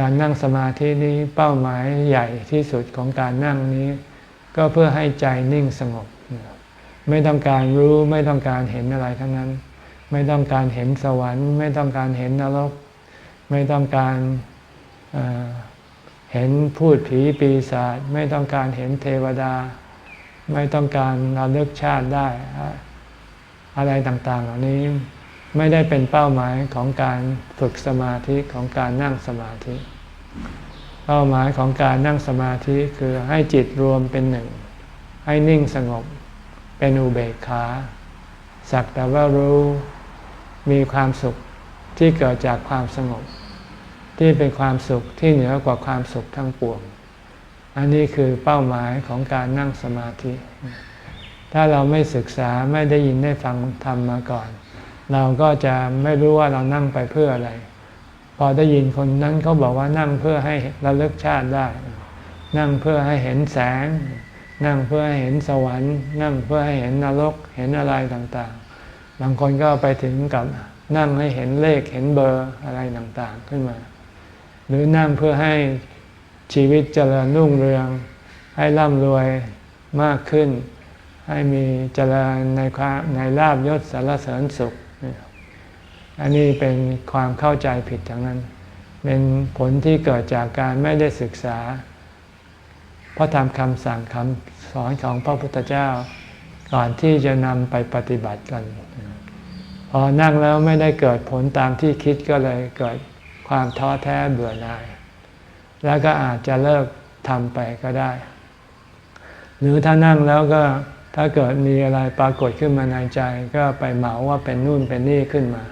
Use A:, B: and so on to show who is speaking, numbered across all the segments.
A: การนั่งสมาธินี้เป้าหมายใหญ่ที่สุดของการนั่งนี้ ก็เพื่อให้ใจนิ่งสงบ ไม่ต้องการรู้ไม่ต้องการเห็นอะไรทั้งนั้น ไม่ต้องการเห็นสวรรค์ ไม่ต้องการเห็นนรก ไม่ต้องการเเห็นพูดผีปีศาจไม่ต้องการเห็นเทวดา ไม่ต้องการระลึกชาติได้ อะไรต่างๆ เหล่านี้ ไม่ได้เป็นเป้าหมายของการฝึกสมาธิของการนั่งสมาธิ เป้าหมายของการนั่งสมาธิคือให้จิตรวมเป็นหนึ่ง ให้นิ่งสงบ เป็นอุเบกขาสักแต่ว่ารู้มีความสุขที่เกิดจากความสงบ ที่เป็นความสุขที่เหนือกว่าความสุขทั้งปวง อันนี้คือเป้าหมายของการนั่งสมาธิ ถ้าเราไม่ศึกษาไม่ได้ยินได้ฟังธรรมมาก่อน เราก็จะไม่รู้ว่าเรานั่งไปเพื่ออะไร พอได้ยินคนนั้นเขาบอกว่านั่งเพื่อให้ราเลิกชาติได้ นั่งเพื่อให้เห็นแสง นั่งเพื่อให้เห็นสวรรค์ นั่งเพื่อให้เห็นนรกเห็นอะไรต่างๆ บางคนก็ไปถึงกับนั่งให้เห็นเลขเห็นเบอร์อะไรต่างๆขึ้นมา หรือนั่งเพื่อให้ชีวิตเจริญรุ่งเรือง ให้ร่ำรวยมากขึ้น ให้มีเจริญในความในลาบยศสารเสริญสุข อันนี้เป็นความเข้าใจผิดทั้งนั้น เป็นผลที่เกิดจากการไม่ได้ศึกษา พระธรรมคำสั่งคำสอนของพระพุทธเจ้า ก่อนที่จะนำไปปฏิบัติกัน พอนั่งแล้วไม่ได้เกิดผลตามที่คิดก็เลยเกิดความท้อแท้เบื่อหน่าย แล้วก็อาจจะเลิกทำไปก็ได้ หรือถ้านั่งแล้วก็ถ้าเกิดมีอะไรปรากฏขึ้นมาในใจ ก็ไปเหมาว่าเป็นนู่นเป็นนี่ขึ้นมา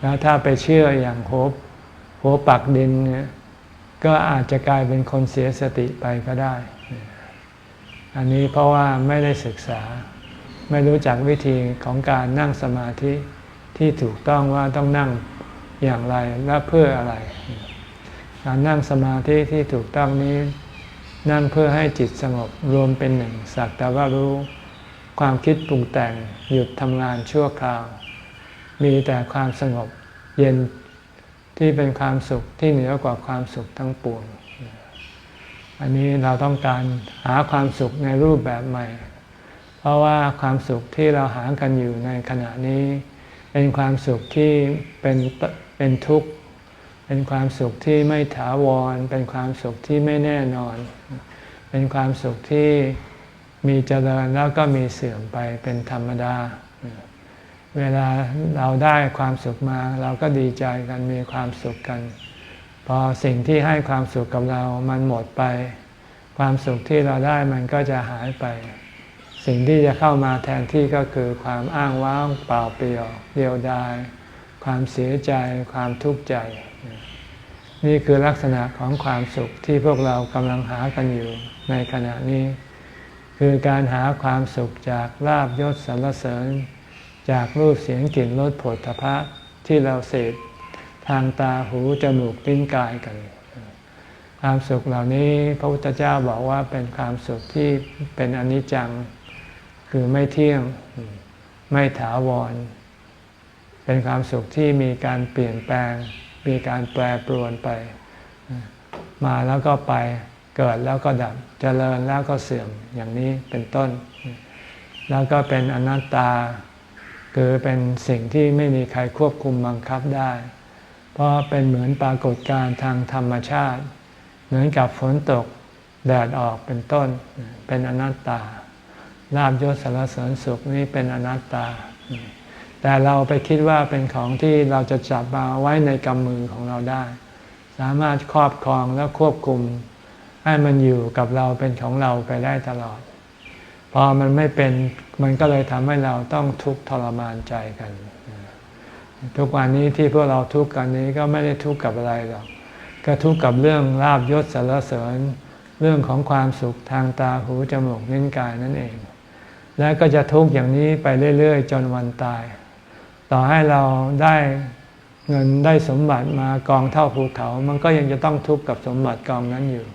A: แล้วถ้าไปเชื่ออย่างโหโหปักดินเนี่ยก็อาจจะกลายเป็นคนเสียสติไปก็ได้ อันนี้เพราะว่าไม่ได้ศึกษา ไม่รู้จักวิธีของการนั่งสมาธิที่ถูกต้องว่าต้องนั่งอย่างไรและเพื่ออะไร การนั่งสมาธิที่ถูกต้องนี้ นั่งเพื่อให้จิตสงบรวมเป็นหนึ่งสักแต่ว่ารู้ความคิดปรุงแต่งหยุดทำงานชั่วคราว มีแต่ความสงบเย็นที่เป็นความสุขที่เหนือกว่าความสุขทั้งปวง อันนี้เราต้องการหาความสุขในรูปแบบใหม่ เพราะว่าความสุขที่เราหากันอยู่ในขณะนี้ เป็นความสุขที่เป็นเป็นทุกข์ เป็นความสุขที่ไม่ถาวร เป็นความสุขที่ไม่แน่นอน เป็นความสุขที่มีเจริญแล้วก็มีเสื่อมไปเป็นธรรมดา เวลาเราได้ความสุขมา เราก็ดีใจกันมีความสุขกัน พอสิ่งที่ให้ความสุขกับเรามันหมดไป ความสุขที่เราได้มันก็จะหายไป สิ่งที่จะเข้ามาแทนที่ก็คือความอ้างว้างเปล่าเปลี่ยวเดียวดาย ความเสียใจความทุกข์ใจ นี่คือลักษณะของความสุขที่พวกเรากำลังหากันอยู่ในขณะนี้ คือการหาความสุขจากลาบยศสรรเสริญ จากรูปเสียงกลิ่นรสผลทพะที่เราเสพทางตาหูจมูกลิ้นกายกัน ความสุขเหล่านี้พระพุทธเจ้าบอกว่าเป็นความสุขที่เป็นอนิจจัง คือไม่เที่ยงไม่ถาวร เป็นความสุขที่มีการเปลี่ยนแปลง มีการแปรปรวนไป มาแล้วก็ไปเกิดแล้วก็ดับเจริญแล้วก็เสื่อมอย่างนี้เป็นต้น แล้วก็เป็นอนัตตา คือเป็นสิ่งที่ไม่มีใครควบคุมบังคับได้ เพราะเป็นเหมือนปรากฏการณ์ทางธรรมชาติ เหมือนกับฝนตกแดดออกเป็นต้น เป็นอนัตตาลาบยศสารเสริญสุขนี่เป็นอนัตตา แต่เราไปคิดว่าเป็นของที่เราจะจับมาไว้ในกำมือของเราได้ สามารถครอบครองและควบคุม ให้มันอยู่กับเราเป็นของเราไปได้ตลอด พอมันไม่เป็นมันก็เลยทำให้เราต้องทุกข์ทรมานใจกัน ทุกวันนี้ที่พวกเราทุกข์กันนี้ก็ไม่ได้ทุกข์กับอะไรหรอกก็ทุกข์กับเรื่องลาบยศสารเสริญ เรื่องของความสุขทางตาหูจมูกนิ้นกายนั่นเอง และก็จะทุกข์อย่างนี้ไปเรื่อยๆ จนวันตาย ต่อให้เราได้เงินได้สมบัติมากองเท่าภูเขา มันก็ยังจะต้องทุกข์กับสมบัติกองนั้นอยู่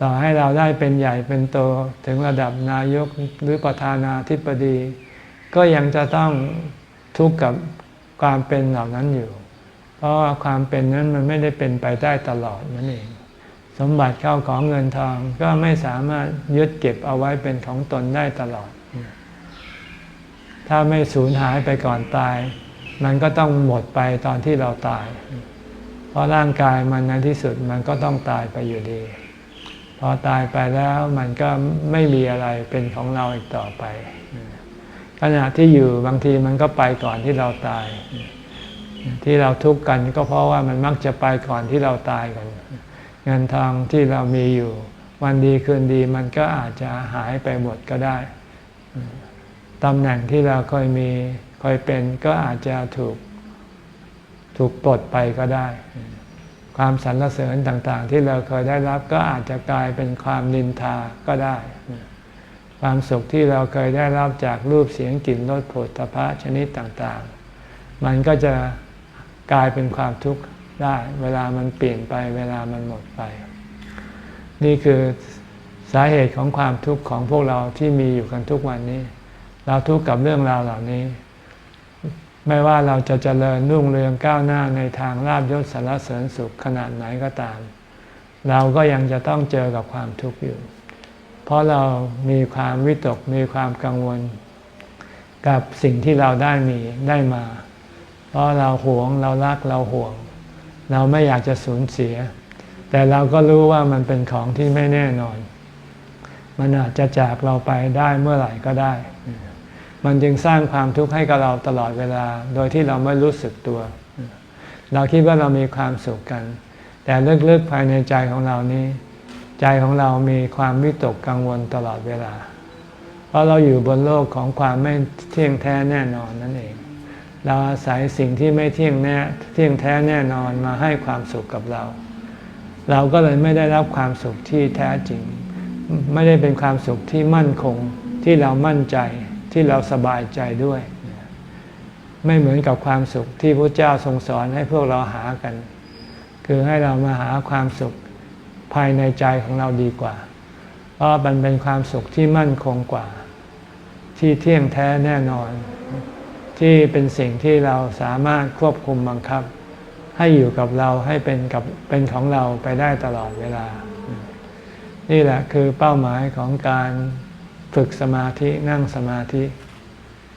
A: ต่อให้เราได้เป็นใหญ่เป็นโตถึงระดับนายกหรือประธานาธิบดี ก็ยังจะต้องทุกข์กับความเป็นเหล่านั้นอยู่ เพราะว่าความเป็นนั้นมันไม่ได้เป็นไปได้ตลอดนั่นเอง สมบัติเข้าของเงินทองก็ไม่สามารถยึดเก็บเอาไว้เป็นของตนได้ตลอด ถ้าไม่สูญหายไปก่อนตาย มันก็ต้องหมดไปตอนที่เราตาย เพราะร่างกายมันในที่สุดมันก็ต้องตายไปอยู่ดี พอตายไปแล้วมันก็ไม่มีอะไรเป็นของเราอีกต่อไป ขณะที่อยู่บางทีมันก็ไปก่อนที่เราตาย ที่เราทุกข์กันก็เพราะว่ามันมักจะไปก่อนที่เราตายกัน เงินทองที่เรามีอยู่ วันดีคืนดีมันก็อาจจะหายไปหมดก็ได้ตำแหน่งที่เราเคยมีเคยเป็นก็อาจจะถูกถูกปลดไปก็ได้ ความสรรเสริญต่างๆ ที่เราเคยได้รับก็อาจจะกลายเป็นความนินทาก็ได้ ความสุขที่เราเคยได้รับจากรูปเสียงกลิ่นรสผลตภะชนิดต่างๆ มันก็จะกลายเป็นความทุกข์ได้ เวลามันเปลี่ยนไป เวลามันหมดไป นี่คือสาเหตุของความทุกข์ของพวกเราที่มีอยู่กันทุกวันนี้ เราทุกข์กับเรื่องราวเหล่านี้ ไม่ว่าเราจะเจริญรุ่งเรืองก้าวหน้าในทางลาบยศสารเสริญสุขขนาดไหนก็ตาม เราก็ยังจะต้องเจอกับความทุกข์อยู่ เพราะเรามีความวิตกมีความกังวล กับสิ่งที่เราได้มีได้มา เพราะเราหวงเรารักเราห่วง เราไม่อยากจะสูญเสีย แต่เราก็รู้ว่ามันเป็นของที่ไม่แน่นอน มันอาจจะจากเราไปได้เมื่อไหร่ก็ได้ มันจึงสร้างความทุกข์ให้กับเราตลอดเวลา โดยที่เราไม่รู้สึกตัว เราคิดว่าเรามีความสุขกัน แต่ลึกๆภายในใจของเรานี้ ใจของเรามีความวิตกกังวลตลอดเวลา เพราะเราอยู่บนโลกของความไม่เที่ยงแท้แน่นอนนั่นเอง เราอาศัยสิ่งที่ไม่เที่ยงแน่เที่ยงแท้แน่นอนมาให้ความสุขกับเรา เราก็เลยไม่ได้รับความสุขที่แท้จริง ไม่ได้เป็นความสุขที่มั่นคงที่เรามั่นใจ ที่เราสบายใจด้วย ไม่เหมือนกับความสุขที่พระเจ้าทรงสอนให้พวกเราหากัน คือให้เรามาหาความสุขภายในใจของเราดีกว่า เพราะมันเป็นความสุขที่มั่นคงกว่า ที่เที่ยงแท้แน่นอน ที่เป็นสิ่งที่เราสามารถควบคุมบังคับ ให้อยู่กับเราให้เป็นกับเป็นของเราไปได้ตลอดเวลา นี่แหละคือเป้าหมายของการ ฝึกสมาธินั่งสมาธิ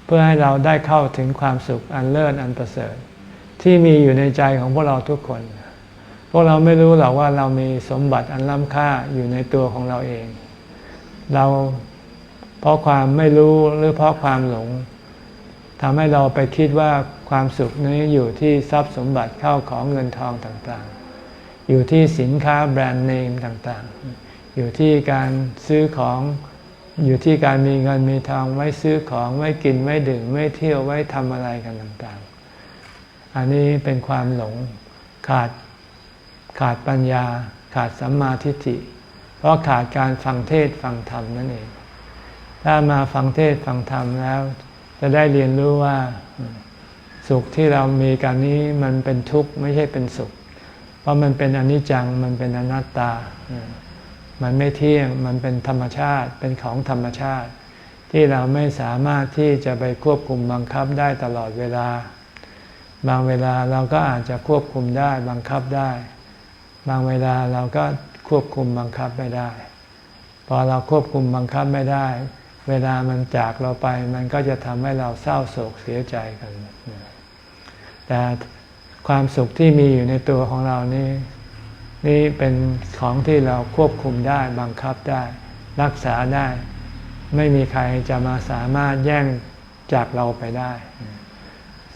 A: เพื่อให้เราได้เข้าถึงความสุขอันเลิศอันประเสริฐ ที่มีอยู่ในใจของพวกเราทุกคน พวกเราไม่รู้หรอกว่าเรามีสมบัติอันล้ำค่าอยู่ในตัวของเราเอง เราเพราะความไม่รู้หรือเพราะความหลงทำให้เราไปคิดว่าความสุขนี้อยู่ที่ทรัพย์สมบัติเข้าของเงินทองต่างๆ อยู่ที่สินค้าแบรนด์เนมต่างๆ อยู่ที่การซื้อของ อยู่ที่การมีเงินมีทองไว้ซื้อของไว้กินไว้ดื่มไว้เที่ยวไว้ทำอะไรกันต่างๆ อันนี้เป็นความหลงขาดขาดปัญญา ขาดสัมมาทิฏฐิ เพราะขาดการฟังเทศฟังธรรมนั่นเอง ถ้ามาฟังเทศฟังธรรมแล้ว จะได้เรียนรู้ว่าสุขที่เรามีกันนี้มันเป็นทุกข์ไม่ใช่เป็นสุข เพราะมันเป็นอนิจจังมันเป็นอนัตตา มันไม่เที่ยงมันเป็นธรรมชาติเป็นของธรรมชาติ ที่เราไม่สามารถที่จะไปควบคุมบังคับได้ตลอดเวลา บางเวลาเราก็อาจจะควบคุมได้บังคับได้ บางเวลาเราก็ควบคุมบังคับไม่ได้ พอเราควบคุมบังคับไม่ได้ เวลามันจากเราไปมันก็จะทำให้เราเศร้าโศกเสียใจกัน แต่ความสุขที่มีอยู่ในตัวของเรานี่ นี่เป็นของที่เราควบคุมได้บังคับได้ รักษาได้ ไม่มีใครจะมาสามารถแย่งจากเราไปได้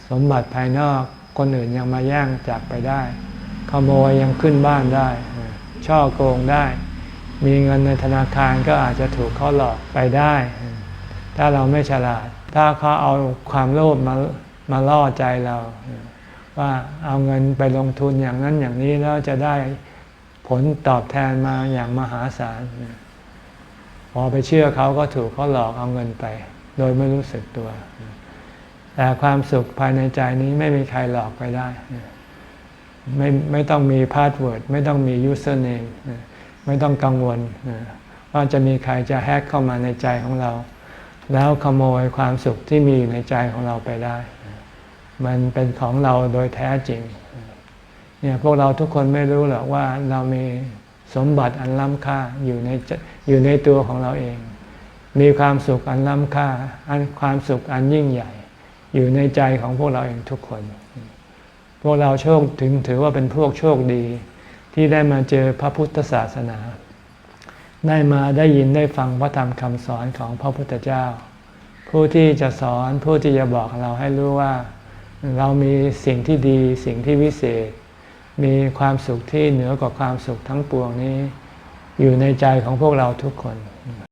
A: สมบัติภายนอกคนอื่นยังมาแย่งจากไปได้ ขโมยยังขึ้นบ้านได้ ช่อโกงได้ มีเงินในธนาคารก็อาจจะถูกเขาหลอกไปได้ ถ้าเราไม่ฉลาด ถ้าเขาเอาความโลภมามาล่อใจเรา ว่าเอาเงินไปลงทุนอย่างนั้นอย่างนี้แล้วจะได้ ผลตอบแทนมาอย่างมหาศาลพอไปเชื่อเขาก็ถูกเขาหลอกเอาเงินไป โดยไม่รู้สึกตัว แต่ความสุขภายในใจนี้ไม่มีใครหลอกไปได้ ไม่ไม่ต้องมีพาสเวิร์ดไม่ต้องมียูเซอร์เนมไม่ต้องกังวลว่าจะมีใครจะแฮกเข้ามาในใจของเรา แล้วขโมยความสุขที่มีอยู่ในใจของเราไปได้ มันเป็นของเราโดยแท้จริง เนี่ยพวกเราทุกคนไม่รู้หรอกว่าเรามีสมบัติอันล้ำค่าอยู่ในอยู่ในตัวของเราเอง มีความสุขอันล้ำค่าอันความสุขอันยิ่งใหญ่ อยู่ในใจของพวกเราเองทุกคน พวกเราโชคถึงถือว่าเป็นพวกโชคดี ที่ได้มาเจอพระพุทธศาสนา ได้มาได้ยินได้ฟังพระธรรมคำสอนของพระพุทธเจ้า ผู้ที่จะสอนผู้ที่จะบอกเราให้รู้ว่า เรามีสิ่งที่ดีสิ่งที่วิเศษ มีความสุขที่เหนือกว่าความสุขทั้งปวงนี้ อยู่ในใจของพวกเราทุกคน